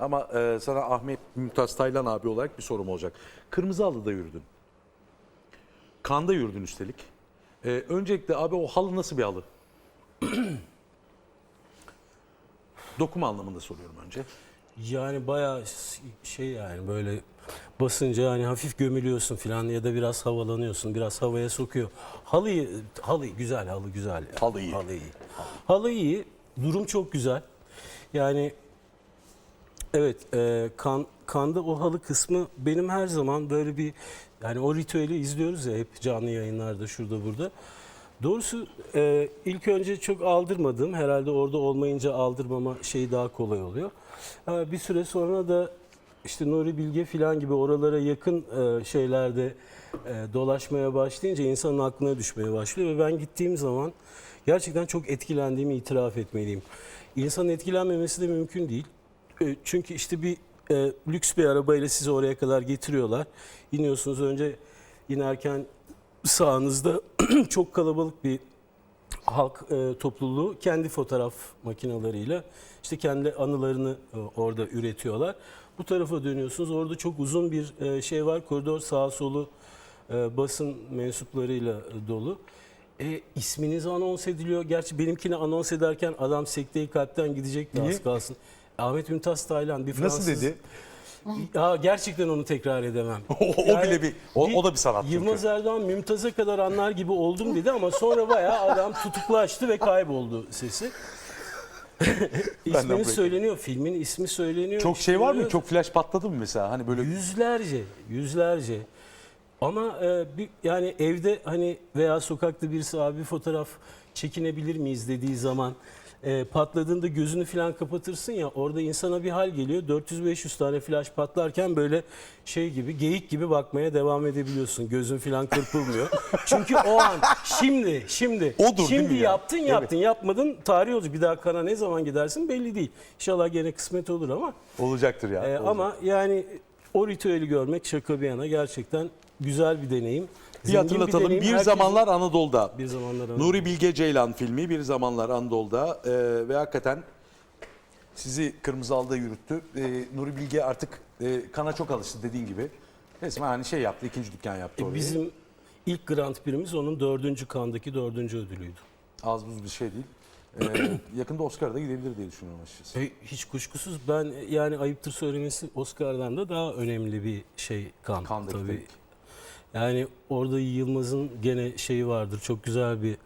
ama e, sana Ahmet Mümtaz Taylan abi olarak bir sorum olacak. Kırmızı halıda yürüdün. Kanda yürüdün üstelik. E, öncelikle abi o halı nasıl bir halı? Dokuma anlamında soruyorum önce. Yani bayağı şey yani böyle basınca hani hafif gömülüyorsun falan ya da biraz havalanıyorsun, biraz havaya sokuyor. Halıyı, halı güzel, halı güzel. yani. Halı iyi. Halı iyi. Halı iyi, durum çok güzel. Yani evet, e, kan, kanda o halı kısmı benim her zaman böyle bir yani o ritüeli izliyoruz ya hep canlı yayınlarda şurada burada. Doğrusu e, ilk önce çok aldırmadım. Herhalde orada olmayınca aldırmama şeyi daha kolay oluyor. E, bir süre sonra da işte Nuri Bilge falan gibi oralara yakın e, şeylerde e, dolaşmaya başlayınca insanın aklına düşmeye başlıyor. Ve ben gittiğim zaman gerçekten çok etkilendiğimi itiraf etmeliyim. İnsanın etkilenmemesi de mümkün değil. E, Çünkü işte bir e, lüks bir arabayla sizi oraya kadar getiriyorlar. İniyorsunuz önce inerken sağınızda çok kalabalık bir halk e, topluluğu kendi fotoğraf makinalarıyla işte kendi anılarını e, orada üretiyorlar. Bu tarafa dönüyorsunuz. Orada çok uzun bir e, şey var. Koridor sağa solu e, basın mensuplarıyla e, dolu. E, isminiz anons ediliyor. Gerçi benimkini anons ederken adam sekteyi kalpten gidecekti Niye? az kalsın. Ahmet Mümtaz Taylan bir Fransız. Nasıl dedi? Ya gerçekten onu tekrar edemem. O- o bile bir- o- o da bir sanat çünkü. Yılmaz Erdoğan Mümtaz'a kadar anlar gibi oldum dedi ama sonra bayağı adam tutuklaştı ve kayboldu sesi. İsmini bırakayım. söyleniyor, filmin ismi söyleniyor. Çok şey var mı? Çok flash patladı mı mesela? Hani böyle Yüzlerce, yüzlerce. Ama e, bir, yani evde hani veya sokakta birisi abi bir fotoğraf çekinebilir miyiz dediği zaman e, patladığında gözünü falan kapatırsın ya orada insana bir hal geliyor. 400-500 tane flash patlarken böyle şey gibi geyik gibi bakmaya devam edebiliyorsun. Gözün falan kırpılmıyor. Çünkü o an şimdi şimdi Odur, değil şimdi mi ya? yaptın yaptın yapmadın tarih olacak. Bir daha kana ne zaman gidersin belli değil. İnşallah gene kısmet olur ama olacaktır ya. ee, olacak. ama yani o ritüeli görmek şaka bir yana gerçekten güzel bir deneyim. Bir Zengin hatırlatalım. Bir, deneyim. Herkesin- zamanlar Anadolu'da. bir zamanlar Anadolu. Nuri Bilge Ceylan filmi Bir Zamanlar Anadolu'da e, ve hakikaten sizi kırmızı alda yürüttü. E, Nuri Bilge artık e, kana çok alıştı dediğin gibi. Resmen hani şey yaptı, ikinci dükkan yaptı E, bizim ilk Grand Prix'miz onun dördüncü kandaki dördüncü ödülüydü. Az buz bir şey değil. E, yakında Oscar'a da gidebilir diye düşünüyorum açıkçası. E, hiç kuşkusuz ben yani ayıptır söylemesi Oscar'dan da daha önemli bir şey kan Kandaki tabii. ki. Yani orada Yılmaz'ın gene şeyi vardır. Çok güzel bir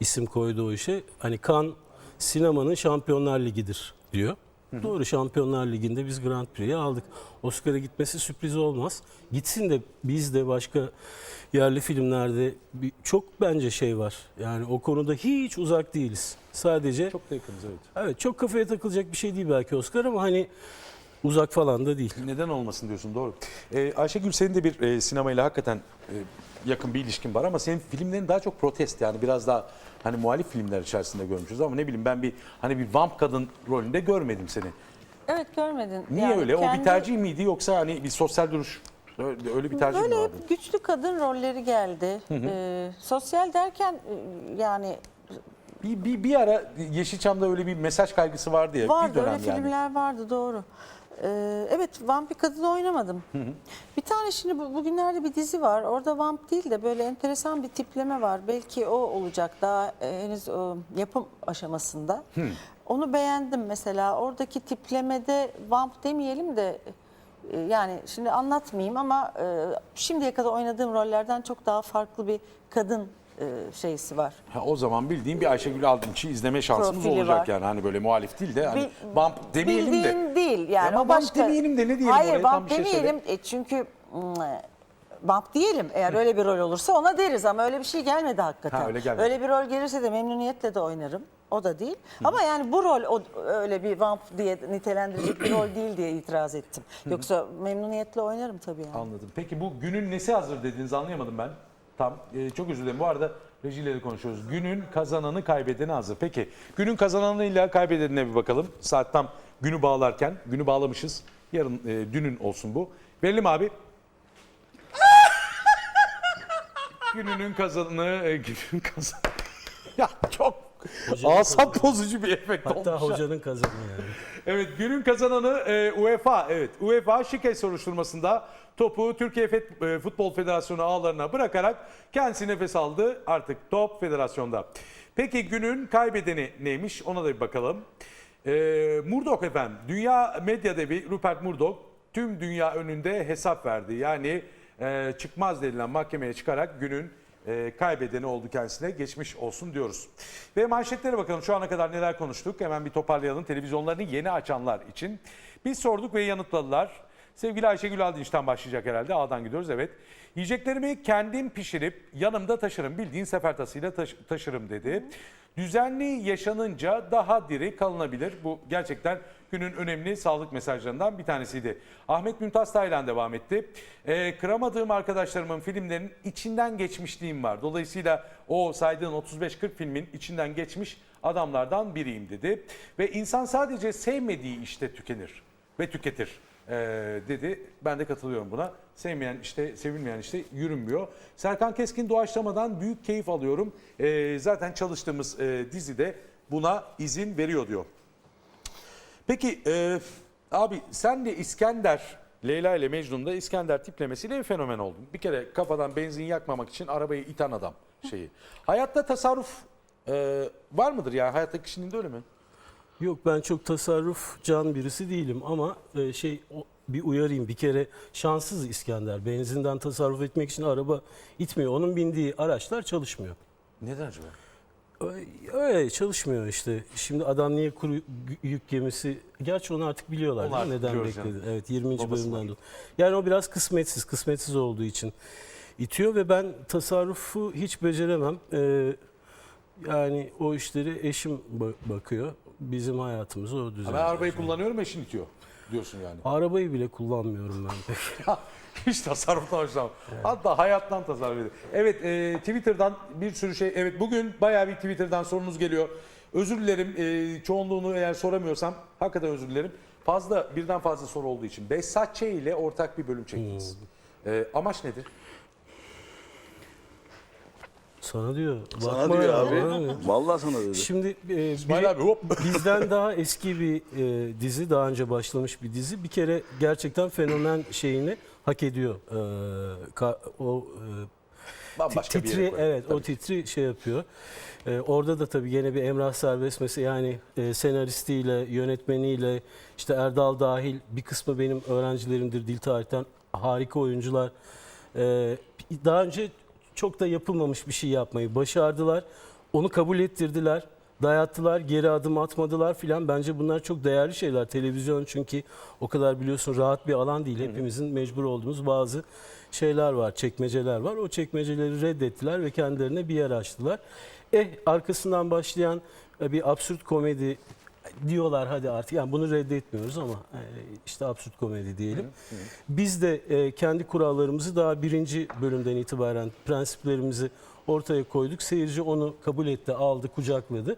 isim koydu o işe. Hani kan sinemanın Şampiyonlar Ligi'dir diyor. Doğru Şampiyonlar Ligi'nde biz Grand Prix'yi aldık. Oscar'a gitmesi sürpriz olmaz. Gitsin de biz de başka yerli filmlerde bir, çok bence şey var. Yani o konuda hiç uzak değiliz. Sadece Çok da yakınız evet. evet çok kafaya takılacak bir şey değil belki Oscar ama hani uzak falan da değil. Neden olmasın diyorsun doğru. Ee, Ayşegül senin de bir e, sinemayla hakikaten e, yakın bir ilişkin var ama senin filmlerin daha çok protest yani biraz daha hani muhalif filmler içerisinde görmüşüz ama ne bileyim ben bir hani bir vamp kadın rolünde görmedim seni. Evet görmedin. Niye Yani öyle? O bir kendi- tercih miydi yoksa hani bir sosyal duruş öyle, öyle bir tercih mi Böyle vardı? hep güçlü kadın rolleri geldi. Ee, sosyal derken e, yani Bir, bir, bir ara Yeşilçam'da öyle bir mesaj kaygısı vardı ya bir vardı dönem öyle yani. filmler vardı doğru. Ee, evet vampir kadın oynamadım. Bir tane şimdi bu- bugünlerde bir dizi var. Orada vamp değil de böyle enteresan bir tipleme var. Belki o olacak daha e, henüz o yapım aşamasında. Onu beğendim mesela. Oradaki tiplemede vamp demeyelim de e, yani şimdi anlatmayayım ama e, şimdiye kadar oynadığım rollerden çok daha farklı bir kadın e, şeysi var. Ha, o zaman bildiğim bir Ayşegül Aldınç'ı izleme şansımız Profili olacak var. yani hani böyle muhalif değil de hani Bil- vamp demeyelim de. Bildiğin değil yani Ama o başka. demeyelim de ne diyelim Hayır oraya? Tam bir şey söyle. demeyelim E, çünkü mm, vamp diyelim eğer öyle bir rol olursa ona deriz ama öyle bir şey gelmedi hakikaten. Ha, öyle gelmedi. bir rol gelirse de memnuniyetle de oynarım. O da değil. Ama yani bu rol o, öyle bir vamp diye nitelendirecek bir rol değil diye itiraz ettim. Yoksa memnuniyetle oynarım tabii yani. Anladım. Peki bu günün nesi hazır dediğinizi anlayamadım ben. Tam e, çok özür dilerim. Bu arada rejiyle de konuşuyoruz. Günün kazananı kaybedeni hazır. Peki günün kazananıyla kaybedenine bir bakalım. Saat tam günü bağlarken. Günü bağlamışız. Yarın e, dünün olsun bu. Verelim abi. gününün kazananı, e, günün kazananı. ya çok Hocanın Asap bozucu bir efekt Hatta olmuş. hocanın kazanı yani. Evet günün kazananı e, UEFA. Evet UEFA şike soruşturmasında topu Türkiye e, Futbol Federasyonu ağlarına bırakarak kendisi nefes aldı. Artık top federasyonda. Peki günün kaybedeni neymiş ona da bir bakalım. E, Murdoch efendim. Dünya medya devi Rupert Murdoch tüm dünya önünde hesap verdi. Yani e, çıkmaz denilen mahkemeye çıkarak günün e, kaybedeni oldu kendisine. Geçmiş olsun diyoruz. Ve manşetlere bakalım şu ana kadar neler konuştuk. Hemen bir toparlayalım televizyonlarını yeni açanlar için. Biz sorduk ve yanıtladılar. Sevgili Ayşegül Aldinç'ten başlayacak herhalde. A'dan gidiyoruz evet. Yiyeceklerimi kendim pişirip yanımda taşırım. Bildiğin sefertasıyla taş- taşırım dedi. Düzenli yaşanınca daha diri kalınabilir. Bu gerçekten günün önemli sağlık mesajlarından bir tanesiydi. Ahmet Mümtaz Taylan devam etti. Ee, kıramadığım arkadaşlarımın filmlerin içinden geçmişliğim var. Dolayısıyla o saydığın 35-40 filmin içinden geçmiş adamlardan biriyim dedi. Ve insan sadece sevmediği işte tükenir ve tüketir ee, dedi. Ben de katılıyorum buna. Sevmeyen işte, sevilmeyen işte yürünmüyor. Serkan Keskin doğaçlamadan büyük keyif alıyorum. Ee, zaten çalıştığımız e, dizide buna izin veriyor diyor. Peki e, abi sen de İskender, Leyla ile Mecnun'da İskender tiplemesiyle bir fenomen oldun. Bir kere kafadan benzin yakmamak için arabayı iten adam şeyi. Hayatta tasarruf e, var mıdır yani hayattaki kişinin de öyle mi? Yok ben çok tasarruf can birisi değilim ama e, şey o- bir uyarayım bir kere şanssız İskender. Benzinden tasarruf etmek için araba itmiyor. Onun bindiği araçlar çalışmıyor. Neden acaba? Öyle- çalışmıyor işte. Şimdi adam niye kuru yük gemisi... Gerçi onu artık biliyorlar Onu değil mi? neden bekledi. Evet 20. Babası bölümden dolayı. Yani o biraz kısmetsiz. Kısmetsiz olduğu için itiyor ve ben tasarrufu hiç beceremem. Ee, yani o işleri eşim ba- bakıyor. Bizim hayatımızı o düzenliyor. ben arabayı kullanıyorum eşin itiyor diyorsun yani. Arabayı bile kullanmıyorum ben pek. Hiç tasarruftan hoşlanmam. Hatta hayattan tasarruf ediyor. Evet e, Twitter'dan bir sürü şey. Evet bugün bayağı bir Twitter'dan sorunuz geliyor. Özür dilerim e, çoğunluğunu eğer soramıyorsam hakikaten özür dilerim. Fazla birden fazla soru olduğu için. Behzatçı ile ortak bir bölüm çektiniz. E, amaç nedir? Sana diyor. Sana diyor ya, abi. bana? Vallahi sana dedi. Şimdi e, İsmail biri- abi hop. bizden daha eski bir e, dizi, daha önce başlamış bir dizi. Bir kere gerçekten fenomen şeyini hak ediyor. E, ka- o e, Bambaşka bir titri yere koyalım. evet o titri şey yapıyor. Ee, orada da tabii yine bir Emrah Serbest mesela yani e, senaristiyle, yönetmeniyle işte Erdal dahil bir kısmı benim öğrencilerimdir dil tarihten harika oyuncular. Ee, daha önce çok da yapılmamış bir şey yapmayı başardılar. Onu kabul ettirdiler. Dayattılar, geri adım atmadılar filan. Bence bunlar çok değerli şeyler. Televizyon çünkü o kadar biliyorsun rahat bir alan değil. Hepimizin mecbur olduğumuz bazı şeyler var, çekmeceler var. O çekmeceleri reddettiler ve kendilerine bir yer açtılar. Eh arkasından başlayan e, bir absürt komedi diyorlar hadi artık. Yani bunu reddetmiyoruz ama e, işte absürt komedi diyelim. Biz de e, kendi kurallarımızı daha birinci bölümden itibaren prensiplerimizi ortaya koyduk. Seyirci onu kabul etti, aldı, kucakladı.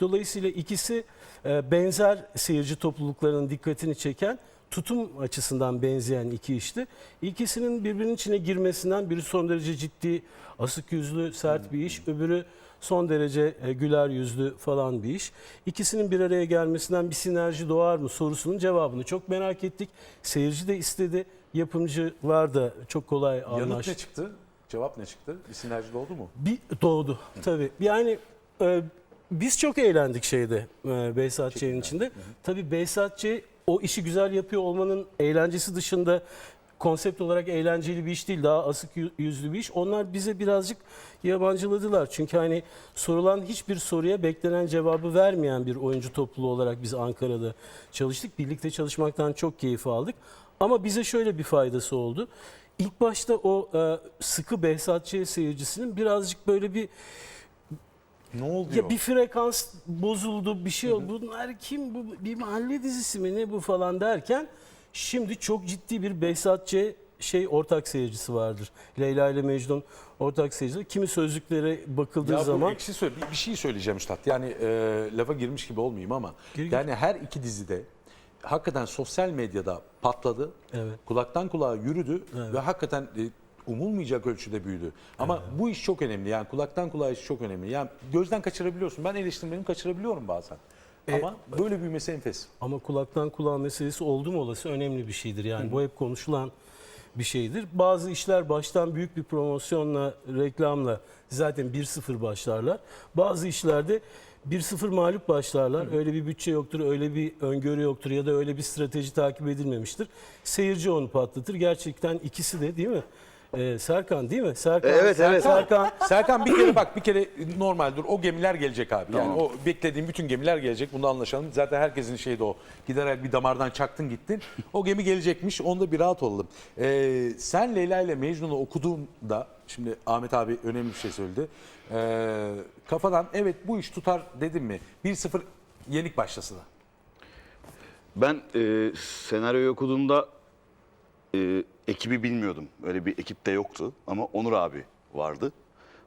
Dolayısıyla ikisi e, benzer seyirci topluluklarının dikkatini çeken tutum açısından benzeyen iki işti. İkisinin birbirinin içine girmesinden biri son derece ciddi, asık yüzlü, sert bir iş. Öbürü son derece e, güler yüzlü falan bir iş. İkisinin bir araya gelmesinden bir sinerji doğar mı sorusunun cevabını çok merak ettik. Seyirci de istedi. Yapımcılar da çok kolay Yanıt anlaştı. ne çıktı? Cevap ne çıktı? Bir sinerji oldu mu? Bir doğdu tabii. Yani e, biz çok eğlendik şeyde e, Behzat Ç'nin içinde. Tabii Behzat Ç o işi güzel yapıyor olmanın eğlencesi dışında konsept olarak eğlenceli bir iş değil. Daha asık yü- yüzlü bir iş. Onlar bize birazcık yabancıladılar. Çünkü hani sorulan hiçbir soruya beklenen cevabı vermeyen bir oyuncu topluluğu olarak biz Ankara'da çalıştık. Birlikte çalışmaktan çok keyif aldık. Ama bize şöyle bir faydası oldu. İlk başta o e, sıkı Behzat Ç seyircisinin birazcık böyle bir Ne oldu? ya bir frekans bozuldu, bir şey oldu. Bunlar kim? Bu bir mahalle dizisi mi ne bu falan derken şimdi çok ciddi bir Behzat Ç şey ortak seyircisi vardır. Leyla ile Mecnun ortak seyircisi. Kimi sözlüklere bakıldığı Ya zaman ekşi söyle, bir, bir şey söyleyeceğim üstad. Yani e, lafa girmiş gibi olmayayım ama Gir, yani her iki dizide hakikaten sosyal medyada patladı. Evet. Kulaktan kulağa yürüdü ve hakikaten e, umulmayacak ölçüde büyüdü. Ama bu iş çok önemli. Yani kulaktan kulağa iş çok önemli. Yani gözden kaçırabiliyorsun. Ben eleştirmenimi kaçırabiliyorum bazen. Ama böyle büyümesi enfes. Ama kulaktan kulağa meselesi oldu mu olası önemli bir şeydir. Yani bu hep konuşulan bir şeydir. Bazı işler baştan büyük bir promosyonla, reklamla zaten 1-0 başlarlar. Bazı işlerde 1-0 mağlup başlarlar. Öyle bir bütçe yoktur, öyle bir öngörü yoktur ya da öyle bir strateji takip edilmemiştir. Seyirci onu patlatır. Gerçekten ikisi de değil mi? Ee, Serkan değil mi? Serkan, Evet, evet. Serkan Serkan bir kere bak bir kere normaldir. O gemiler gelecek abi. Yani o beklediğim bütün gemiler gelecek. Bunu anlaşalım. Zaten herkesin şeyi de o. Giderek bir damardan çaktın gittin. O gemi gelecekmiş. Onda bir rahat olalım. Ee, sen Leyla ile Mecnun'u okuduğunda şimdi Ahmet abi önemli bir şey söyledi. Ee, kafadan evet bu iş tutar dedim mi? 1-0 yenik başlasın. Ben e, senaryoyu okuduğumda e, ekibi bilmiyordum. Öyle bir ekip de yoktu ama Onur abi vardı.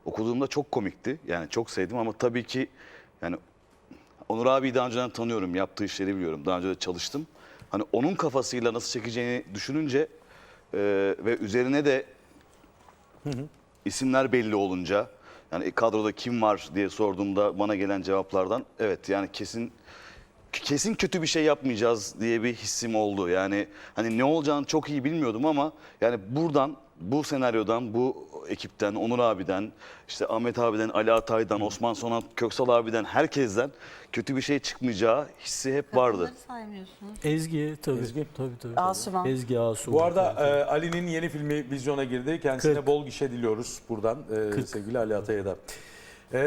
Okuduğumda çok komikti. Yani çok sevdim ama tabii ki yani Onur abiyi daha önceden tanıyorum. Yaptığı işleri biliyorum. Daha önce de çalıştım. Hani onun kafasıyla nasıl çekeceğini düşününce e, ve üzerine de isimler belli olunca yani kadroda kim var diye sorduğumda bana gelen cevaplardan evet yani kesin kesin kötü bir şey yapmayacağız diye bir hissim oldu. Yani hani ne olacağını çok iyi bilmiyordum ama yani buradan bu senaryodan, bu ekipten, Onur abiden, işte Ahmet abiden, Ali Atay'dan, Osman Sonat, Köksal abiden, herkesten kötü bir şey çıkmayacağı hissi hep vardı. Bunları saymıyorsunuz. Ezgi tabii. Ezgi. Tabii tabii. Asuman. Ezgi Asuman. Bu arada e, Ali'nin yeni filmi vizyona girdi. Kendisine Kırk. bol gişe diliyoruz buradan e, sevgili Ali Atay'a da. E,